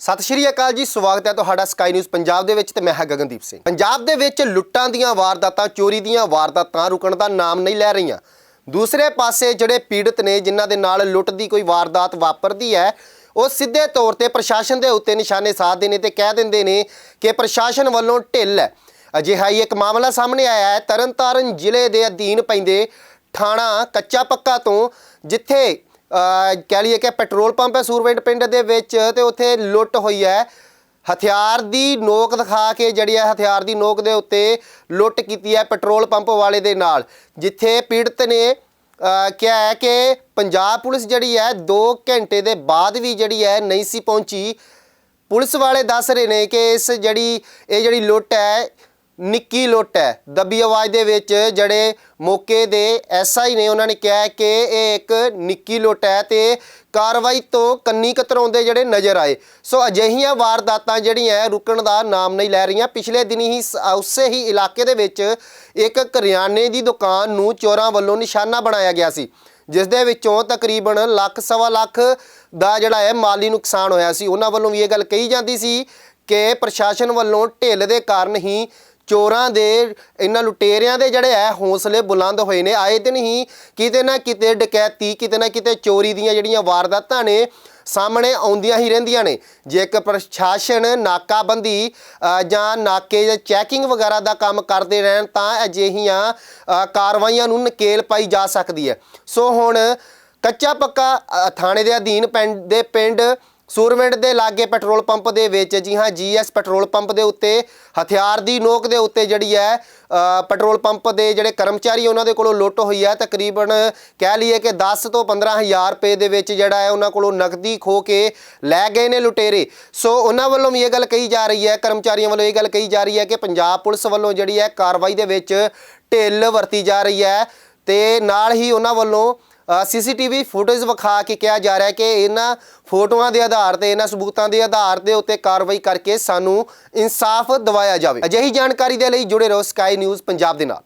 ਸਤਿ ਸ਼੍ਰੀ ਅਕਾਲ ਜੀ, ਸਵਾਗਤ ਹੈ ਤੁਹਾਡਾ ਸਕਾਈ ਨਿਊਜ਼ ਪੰਜਾਬ ਦੇ ਵਿੱਚ ਤੇ ਮੈਂ ਹਾਂ ਗਗਨਦੀਪ ਸਿੰਘ। ਪੰਜਾਬ ਦੇ ਵਿੱਚ ਲੁੱਟਾਂ ਦੀਆਂ ਵਾਰਦਾਤਾਂ, ਚੋਰੀ ਦੀਆਂ ਵਾਰਦਾਤਾਂ ਰੁਕਣ ਦਾ ਨਾਮ ਨਹੀਂ ਲੈ ਰਹੀਆਂ। ਦੂਸਰੇ ਪਾਸੇ ਜਿਹੜੇ ਪੀੜਤ ਨੇ, ਜਿਨ੍ਹਾਂ ਦੇ ਨਾਲ ਲੁੱਟ ਦੀ ਕੋਈ ਵਾਰਦਾਤ ਵਾਪਰਦੀ ਹੈ, ਉਹ ਸਿੱਧੇ ਤੌਰ ਤੇ ਪ੍ਰਸ਼ਾਸਨ ਦੇ ਉੱਤੇ ਨਿਸ਼ਾਨੇ ਸਾਧਦੇ ਨੇ ਤੇ ਕਹਿ ਦਿੰਦੇ ਨੇ ਕਿ ਪ੍ਰਸ਼ਾਸਨ ਵੱਲੋਂ ਢਿੱਲ ਹੈ। ਅਜਿਹਾ ਹੀ ਇੱਕ ਮਾਮਲਾ ਸਾਹਮਣੇ ਆਇਆ ਹੈ। ਤਰਨਤਾਰਨ ਜ਼ਿਲ੍ਹੇ ਦੇ ਅਧੀਨ ਪੈਂਦੇ ਥਾਣਾ ਕੱਚਾ ਪੱਕਾ ਤੋਂ, ਜਿੱਥੇ ਕਹਿ ਲਈਏ ਕਿ ਪੈਟਰੋਲ ਪੰਪ ਹੈ ਸੂਰਵਿੰਡ ਪਿੰਡ ਦੇ ਵਿੱਚ ਤੇ ਉੱਥੇ ਲੁੱਟ ਹੋਈ ਹੈ। ਹਥਿਆਰ ਦੀ ਨੋਕ ਦਿਖਾ ਕੇ ਜਿਹੜੀ ਹੈ ਹਥਿਆਰ ਦੀ ਨੋਕ ਦੇ ਉੱਤੇ ਲੁੱਟ ਕੀਤੀ ਹੈ ਪੈਟਰੋਲ ਪੰਪ ਵਾਲੇ ਦੇ ਨਾਲ, ਜਿੱਥੇ ਪੀੜਤ ਨੇ ਕਿਹਾ ਹੈ ਕਿ ਪੰਜਾਬ ਪੁਲਿਸ ਜਿਹੜੀ ਹੈ 2 ਘੰਟੇ ਦੇ ਬਾਅਦ ਵੀ ਜਿਹੜੀ ਹੈ ਨਹੀਂ ਸੀ ਪਹੁੰਚੀ। ਪੁਲਿਸ ਵਾਲੇ ਦੱਸ ਰਹੇ ਨੇ ਕਿ ਇਸ ਜਿਹੜੀ, ਇਹ ਜਿਹੜੀ ਲੁੱਟ ਹੈ ਨਿੱਕੀ ਲੁੱਟ ਹੈ। ਦੱਬੀ ਆਵਾਜ਼ ਦੇ ਵਿੱਚ ਜਿਹੜੇ ਮੌਕੇ ਦੇ ਐਸਆਈ ਨੇ, ਉਹਨਾਂ ਨੇ ਕਿਹਾ ਕਿ ਇਹ ਇੱਕ ਨਿੱਕੀ ਲੁੱਟ ਹੈ ਤੇ ਕਾਰਵਾਈ ਤੋਂ ਕੰਨੀ ਕਤਰਾਉਂਦੇ ਜਿਹੜੇ ਨਜ਼ਰ ਆਏ। ਸੋ ਅਜਿਹੀਆਂ ਵਾਰਦਾਤਾਂ ਜਿਹੜੀਆਂ ਰੁਕਣ ਦਾ ਨਾਮ ਨਹੀਂ ਲੈ ਰਹੀਆਂ। ਪਿਛਲੇ ਦਿਨੀ ਹੀ ਸ- ਉਸੇ ਹੀ ਇਲਾਕੇ ਦੇ ਵਿੱਚ ਇੱਕ ਕਰਿਆਨੇ ਦੀ ਦੁਕਾਨ ਨੂੰ ਚੋਰਾਂ ਵੱਲੋਂ ਨਿਸ਼ਾਨਾ ਬਣਾਇਆ ਗਿਆ ਸੀ ਜਿਸ ਦੇ ਵਿੱਚੋਂ ਤਕਰੀਬਨ ਲੱਖ, ਸਵਾ ਲੱਖ ਦਾ ਜਿਹੜਾ ਹੈ ਮਾਲੀ ਨੁਕਸਾਨ ਹੋਇਆ ਸੀ। ਉਹਨਾਂ ਵੱਲੋਂ ਵੀ ਇਹ ਗੱਲ ਕਹੀ ਜਾਂਦੀ ਸੀ ਕਿ ਪ੍ਰਸ਼ਾਸਨ ਵੱਲੋਂ ਢਿੱਲ ਦੇ ਕਾਰਨ ਹੀ ਚੋਰਾਂ ਦੇ, ਇਹਨਾਂ ਲੁਟੇਰਿਆਂ ਦੇ ਜਿਹੜੇ ਹੈ ਹੌਸਲੇ ਬੁਲੰਦ ਹੋਏ ਨੇ। ਆਏ ਦਿਨ ਹੀ ਕਿਤੇ ਨਾ ਕਿਤੇ ਡਕੈਤੀ, ਕਿਤੇ ਨਾ ਕਿਤੇ ਚੋਰੀ ਦੀਆਂ ਜਿਹੜੀਆਂ ਵਾਰਦਾਤਾਂ ਨੇ ਸਾਹਮਣੇ ਆਉਂਦੀਆਂ ਹੀ ਰਹਿੰਦੀਆਂ ਨੇ। ਜੇਕਰ ਪ੍ਰਸ਼ਾਸਨ ਨਾਕਾਬੰਦੀ ਜਾਂ ਨਾਕੇ ਜਾਂ ਚੈਕਿੰਗ ਵਗੈਰਾ ਦਾ ਕੰਮ ਕਰਦੇ ਰਹਿਣ, ਤਾਂ ਅਜਿਹੀਆਂ ਕਾਰਵਾਈਆਂ ਨੂੰ ਨਕੇਲ ਪਾਈ ਜਾ ਸਕਦੀ ਹੈ। ਸੋ ਹੁਣ ਕੱਚਾ ਪੱਕਾ ਥਾਣੇ ਦੇ ਅਧੀਨ, ਪਿੰਡ ਦੇ ਪਿੰਡ ਸੂਰਮਿੰਡ ਦੇ ਲਾਗੇ ਪੈਟਰੋਲ ਪੰਪ ਦੇ ਵਿੱਚ, ਜੀ ਹਾਂ ਜੀਐਸ ਪੈਟਰੋਲ ਪੰਪ ਦੇ ਉੱਤੇ, ਹਥਿਆਰ ਦੀ ਨੋਕ ਦੇ ਉੱਤੇ ਜਿਹੜੀ ਹੈ ਪੈਟਰੋਲ ਪੰਪ ਦੇ ਜਿਹੜੇ ਕਰਮਚਾਰੀ ਉਹਨਾਂ ਦੇ ਕੋਲੋਂ ਲੁੱਟ ਹੋਈ ਹੈ। ਤਕਰੀਬਨ ਕਹਿ ਲਈਏ ਕਿ 10 ਤੋਂ 15000 ਰੁਪਏ ਦੇ ਵਿੱਚ ਜਿਹੜਾ ਹੈ, ਉਹਨਾਂ ਕੋਲੋਂ ਨਕਦੀ ਖੋ ਕੇ ਲੈ ਗਏ ਨੇ ਲੁਟੇਰੇ। ਸੋ ਉਹਨਾਂ ਵੱਲੋਂ ਵੀ ਇਹ ਗੱਲ ਕਹੀ ਜਾ ਰਹੀ ਹੈ, ਕਰਮਚਾਰੀਆਂ ਵੱਲੋਂ ਇਹ ਗੱਲ ਕਹੀ ਜਾ ਰਹੀ ਹੈ ਕਿ ਪੰਜਾਬ ਪੁਲਿਸ ਵੱਲੋਂ ਜਿਹੜੀ ਹੈ ਕਾਰਵਾਈ ਦੇ ਵਿੱਚ ਢਿੱਲ ਵਰਤੀ ਜਾ ਰਹੀ ਹੈ ਤੇ ਨਾਲ ਹੀ ਉਹਨਾਂ ਵੱਲੋਂ ਸੀਸੀਟੀਵੀ ਫੁਟੇਜ ਵਿਖਾ ਕੇ ਕਿਹਾ ਜਾ ਰਿਹਾ ਕਿ ਇਹਨਾਂ ਫੋਟੋਆਂ ਦੇ ਆਧਾਰ ਤੇ, ਇਹਨਾਂ ਸਬੂਤਾਂ ਦੇ ਆਧਾਰ ਦੇ ਉੱਤੇ ਕਾਰਵਾਈ ਕਰਕੇ ਸਾਨੂੰ ਇਨਸਾਫ ਦਿਵਾਇਆ ਜਾਵੇ। ਅਜਿਹੀ ਜਾਣਕਾਰੀ ਦੇ ਲਈ ਜੁੜੇ ਰਹੋ ਸਕਾਈ ਨਿਊਜ਼ ਪੰਜਾਬ ਦੇ ਨਾਲ।